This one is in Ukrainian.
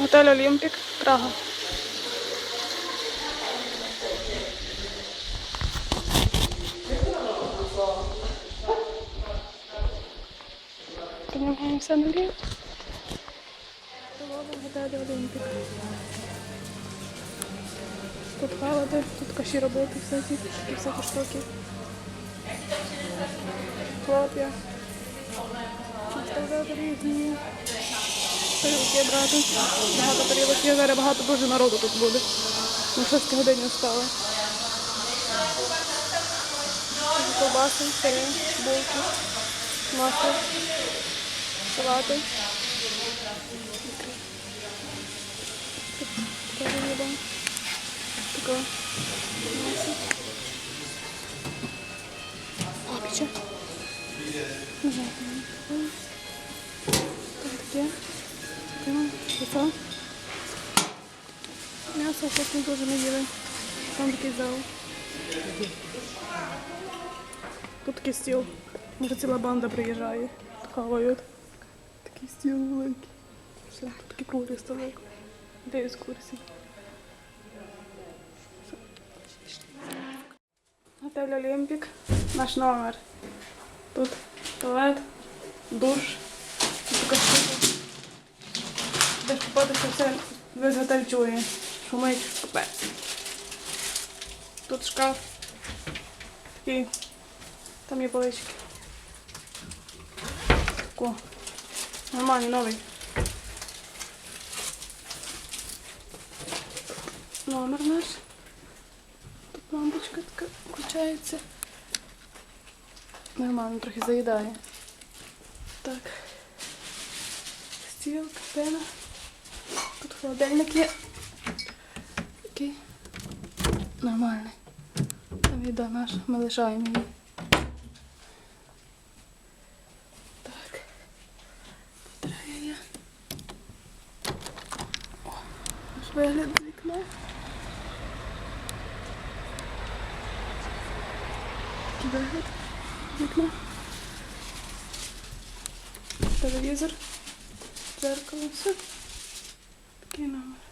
Готель Олімпік, Прага. Піднімаємося на. Столова готелі Олімпік. Тут халати, тут каші робити, всякі, такі всякі штуки. Хлоп'я. Наставляти різні. Тарілки брати. Багато тарілок є, зараз багато дуже народу тут буде. На 6 годині встали. Ковбаси, сири, булки, масло, салати. Така риба. Така м'ясо. Лапіча. Таке. Яйцо. М'ясо щось не дуже не їли. Там такий зал. Тут такий стіл. Може ціла банда приїжджає. Хавають. Такий стіл великий. Все, тут такий круглий столик. Де екскурсії. Готель Олімпік. Наш номер. Тут туалет, душ, така штука. Десь купатися все, весь готель чує. Шумить, капець. Тут шкаф. Такий. Там є полички. Тако. Нормальний, новий. Номер наш. Тут лампочка така включається. Нормально, трохи заїдає. Так. Стіл, картина. Холодильник є. Такий. Нормальний. Там їда наша, ми лишаємо її. Так. Батарея є. О, наш вигляд з вікна. Такий вигляд з вікна. Телевізор, дзеркало, все. Такий номер.